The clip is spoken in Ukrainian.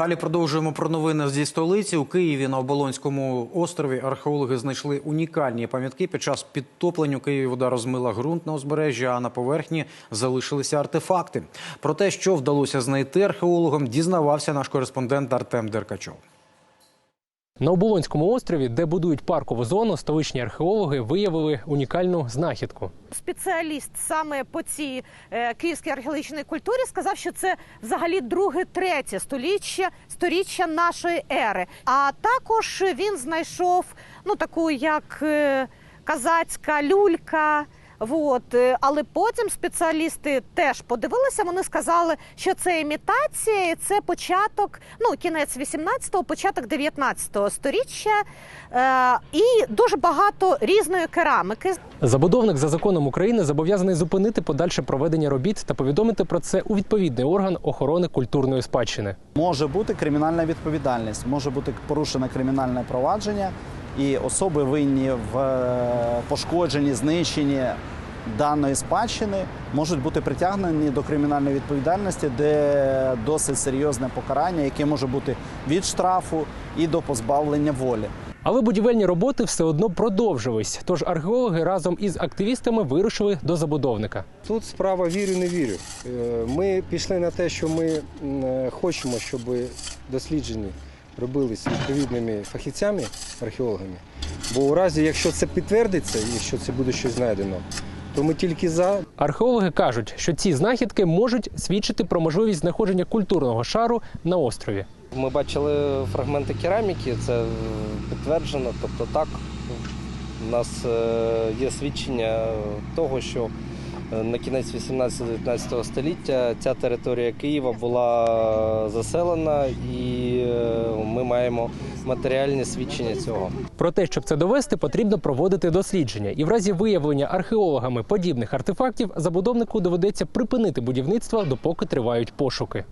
Далі продовжуємо про новини зі столиці. У Києві на Оболонському острові археологи знайшли унікальні пам'ятки. Під час підтоплення у Києві вода розмила ґрунт на узбережжі, а на поверхні залишилися артефакти. Про те, що вдалося знайти археологам, дізнавався наш кореспондент Артем Деркачов. На Оболонському острові, де будують паркову зону, столичні археологи виявили унікальну знахідку. спеціаліст саме по цій е, київській археологічній культурі сказав, що це взагалі друге, третє століття, сторіччя нашої ери. А також він знайшов ну таку як е, казацька люлька. От, е, але потім спеціалісти теж подивилися. Вони сказали, що це імітація, і це початок, ну кінець 18-го, початок 19-го сторіччя, е, і дуже багато різної керамики. Забудовник за законом України зобов'язаний зупинити подальше проведення робіт та повідомити про це у відповідний орган охорони культурної спадщини. Може бути кримінальна відповідальність, може бути порушене кримінальне провадження, і особи винні в е, пошкодженні, знищенні даної спадщини можуть бути притягнені до кримінальної відповідальності, де досить серйозне покарання, яке може бути від штрафу і до позбавлення волі. Але будівельні роботи все одно продовжились. Тож археологи разом із активістами вирушили до забудовника. Тут справа вірю, не вірю. Е, Ми пішли на те, що ми е, хочемо, щоб дослідження робились відповідними фахівцями, археологами. Бо у разі, якщо це підтвердиться, і якщо це буде щось знайдено, то ми тільки за. Археологи кажуть, що ці знахідки можуть свідчити про можливість знаходження культурного шару на острові. Ми бачили фрагменти кераміки, це підтверджено. Тобто, так, у нас е, є свідчення того, що на кінець 18-19 століття ця територія Києва була заселена, і е, ми маємо матеріальні свідчення цього. Про те, щоб це довести, потрібно проводити дослідження. І в разі виявлення археологами подібних артефактів забудовнику доведеться припинити будівництво, допоки тривають пошуки.